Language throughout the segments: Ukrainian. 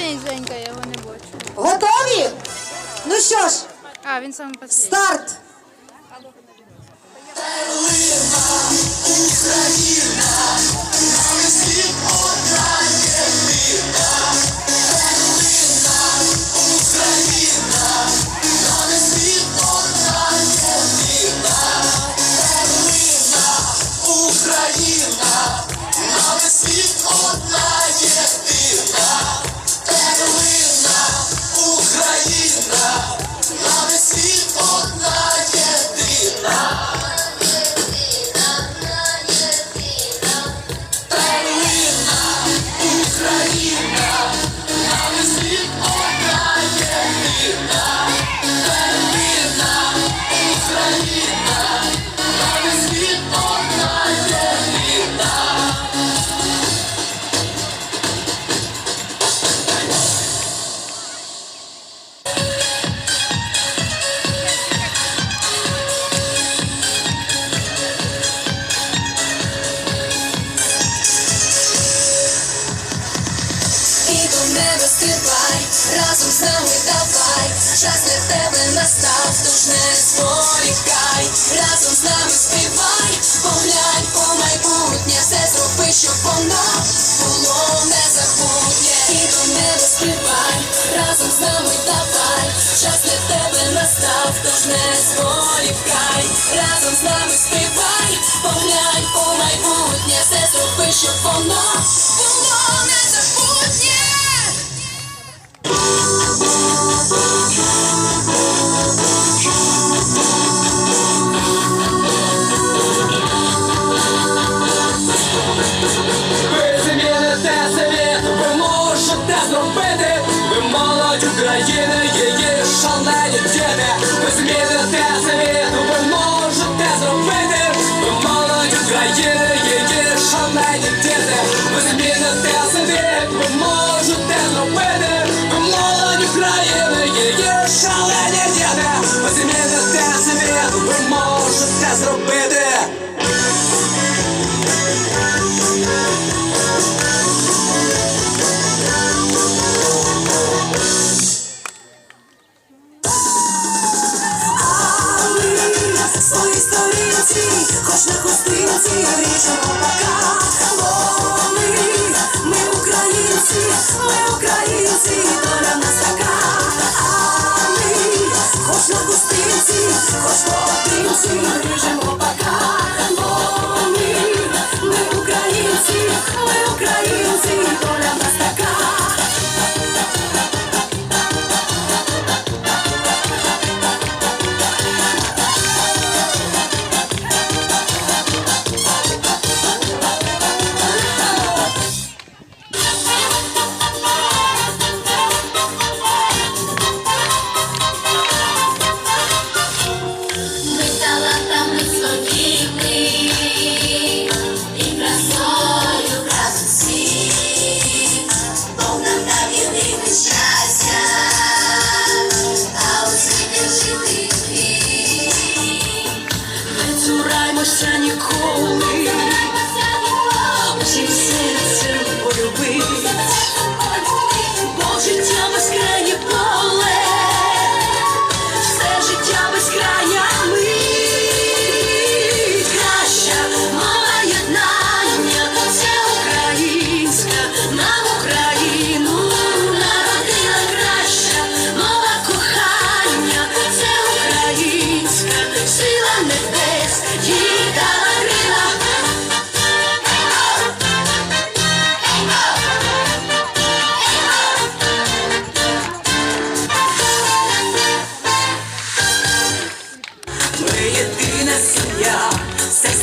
Він, я його не бачу. Готові? Ну що ж, А, він саме последній. старт! Україна, на весь світ одна воно було незабутнє. І до неба стрибай, разом з нами давай, час для тебе настав, тож не зволікай, разом з нами Ви зміните світ, ви можете зробити, ви молодь України, її шалені діти. Ви зміните світ, ви можете зробити. Свої сторінці, хоч на хустинці, ріжемо пока. Українці, на в нас така. А ми, хоч на хустинці, хоч поодинці, ріжемо пока. Цураймося ніколи,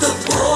З тобою